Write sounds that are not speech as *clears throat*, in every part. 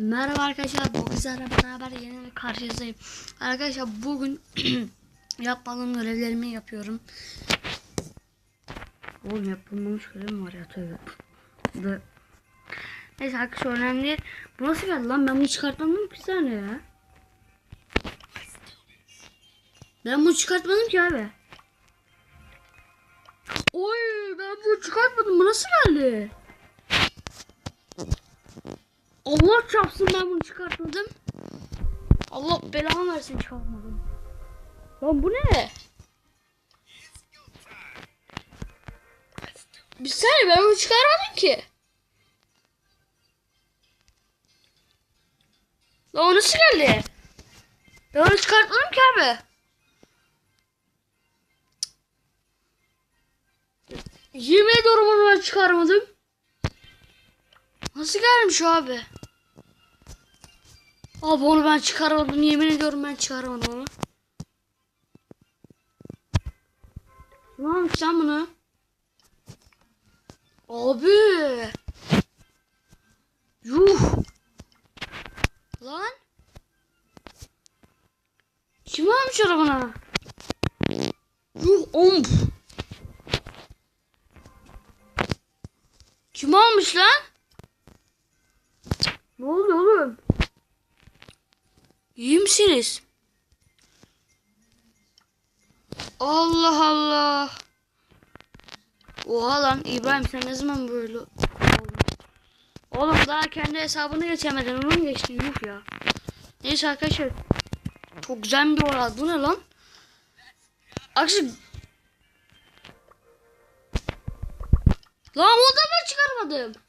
Merhaba arkadaşlar. Bugün sizlerle beraber yeni bir karşınızdayım. Arkadaşlar bugün *clears throat* yapmadığım görevlerimi yapıyorum. Oğlum yapılmamış görev var ya tövbe. Da. Neyse arkadaşlar önemli değil. Bu nasıl geldi lan? Ben bunu çıkartmadım ki saniye ya. Ben bunu çıkartmadım ki abi. Oy ben bunu çıkartmadım. Bu nasıl geldi? Allah çarpsın ben bunu çıkartmadım. Allah belamı versin çıkartmadım. Lan bu ne? Bir saniye ben bunu çıkarmadım ki. Lan o nasıl geldi? Ben onu çıkartmadım ki abi. Yemin ediyorum ben çıkarmadım. Nasıl gelmiş abi? Abi onu ben çıkarmadım. Yemin ediyorum ben çıkarmadım onu. Yapmış lan bunu? Abi. Yuh. Lan. Kim almış arabana? Yuh omp. Kim almış lan? Ne oluyor oğlum? İyi misiniz? Allah Allah. Oha lan İbrahim sen ne zaman böyle oldun? Oğlum daha kendi hesabını geçemedin onu mu geçtin yuh ya. Neyse arkadaşlar. Çok güzel bir oral. Bu ne lan? Arkadaşlar. Lan o da ben çıkarmadım.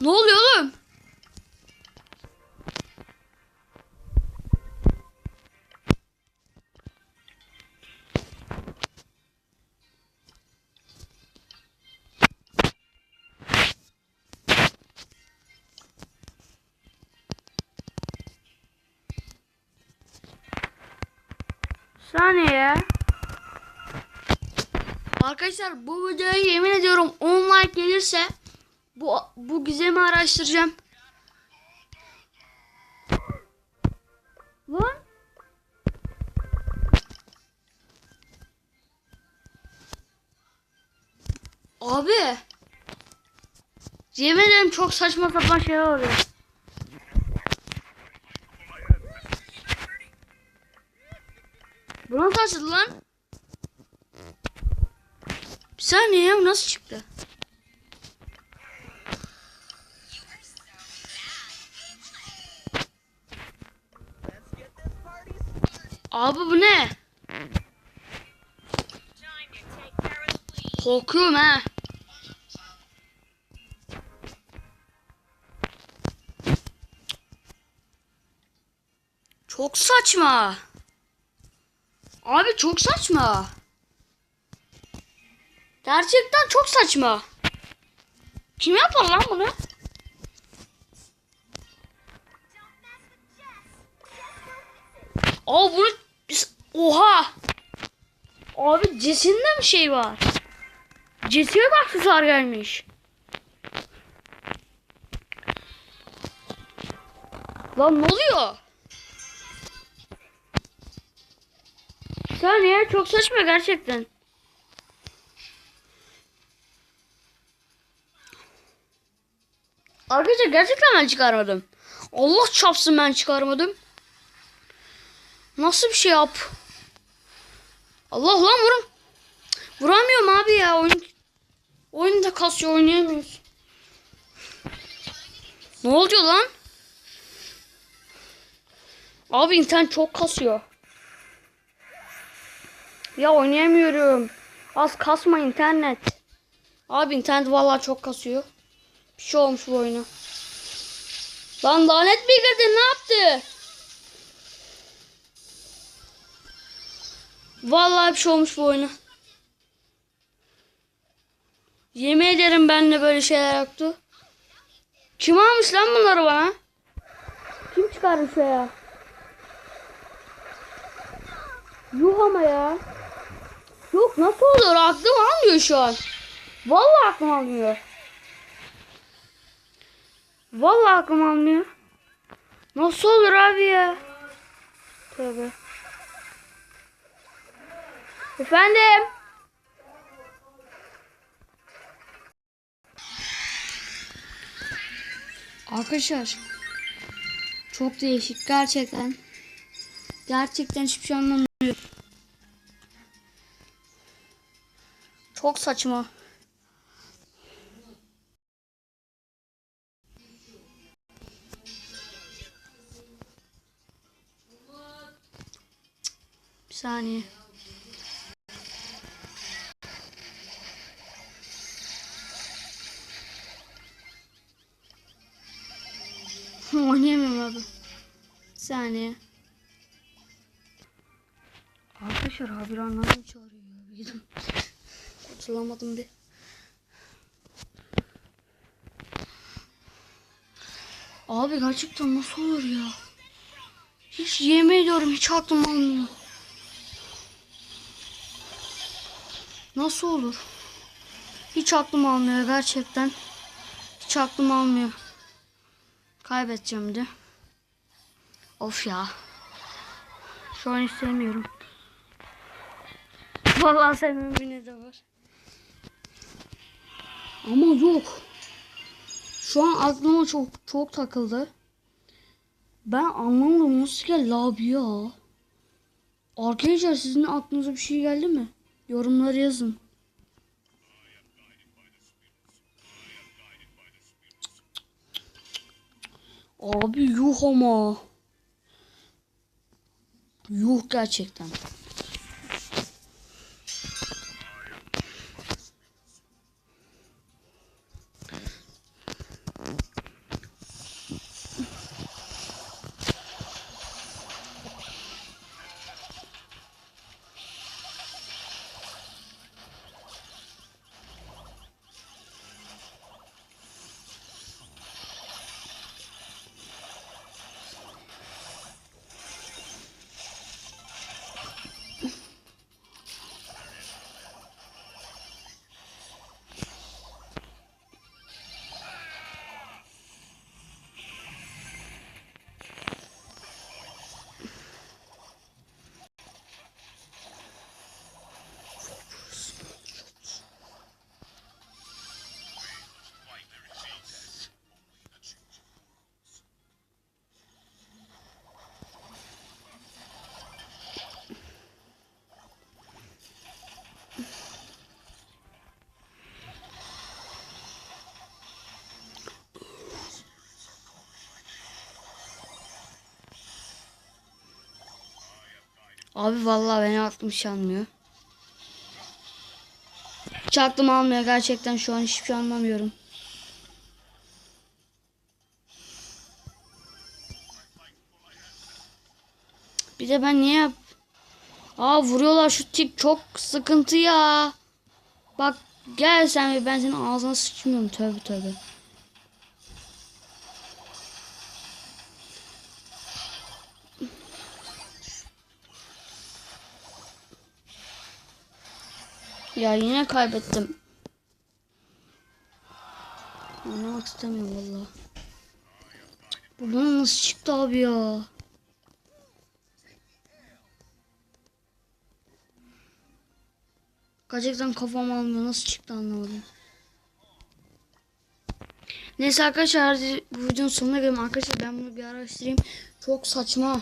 Ne oluyor oğlum? Saniye. Arkadaşlar bu videoya yemin ediyorum 10 like gelirse bu bu gizemi araştıracağım. Lan. Abi. Yemin ederim çok saçma sapan şeyler oluyor. Açıldı lan? Bir saniye ya nasıl çıktı? Abi bu ne? Korkuyorum ha. Çok saçma. Abi çok saçma. Gerçekten çok saçma. Kim yapar lan bunu? Aa bunu oha. Abi Jesse'nin mi şey var? Jesse'ye bak aksesuar gelmiş. Lan ne oluyor? Bir saniye çok saçma gerçekten. Arkadaşlar gerçekten ben çıkarmadım. Allah çapsın ben çıkarmadım. Nasıl bir şey yap? Allah lan vurun. Vuramıyorum abi ya. Oyun oyunda kasıyor oynayamıyoruz. Ne oluyor lan? Abi internet çok kasıyor. Ya oynayamıyorum. Az kasma internet. Abi internet vallahi çok kasıyor. Bir şey olmuş bu oyuna. Lan lanet mi girdin ne yaptı? Vallahi bir şey olmuş bu oyuna. Yemin ederim ben de böyle şeyler yoktu. Kim almış lan bunları bana? Kim çıkarmış ya? Yuh ama ya. Yok nasıl olur aklım almıyor şu an. Vallahi aklım almıyor. Vallahi aklım almıyor. Nasıl olur abi ya? Tövbe. Efendim? Arkadaşlar çok değişik gerçekten. Gerçekten hiçbir şey anlamıyorum. Çok saçma. Bir saniye. *laughs* Oynayamıyorum abi. Bir saniye. Arkadaşlar abi anlamı çağırıyor ya. Bir. Kurtulamadım bir. Abi gerçekten nasıl olur ya? Hiç yemin ediyorum hiç aklım almıyor. Nasıl olur? Hiç aklım almıyor gerçekten. Hiç aklım almıyor. Kaybedeceğim de. Of ya. Şu an istemiyorum. *laughs* Vallahi sevmem yine de var. Ama yok. Şu an aklıma çok çok takıldı. Ben anlamadım nasıl geldi abi ya. Arkadaşlar sizin aklınıza bir şey geldi mi? Yorumlara yazın. Abi yuh ama. Yuh gerçekten. Abi vallahi beni aklım hiç almıyor. Hiç aklım almıyor gerçekten şu an hiçbir şey anlamıyorum. Bir de ben niye yap... Aa vuruyorlar şu tip çok sıkıntı ya. Bak gel sen ben senin ağzına sıçmıyorum tövbe tövbe. Ya yine kaybettim. Anlamak istemiyorum valla. Buradan nasıl çıktı abi ya? Gerçekten kafam almıyor. Nasıl çıktı anlamadım. Neyse arkadaşlar bu videonun sonuna gelelim. Arkadaşlar ben bunu bir araştırayım. Çok saçma.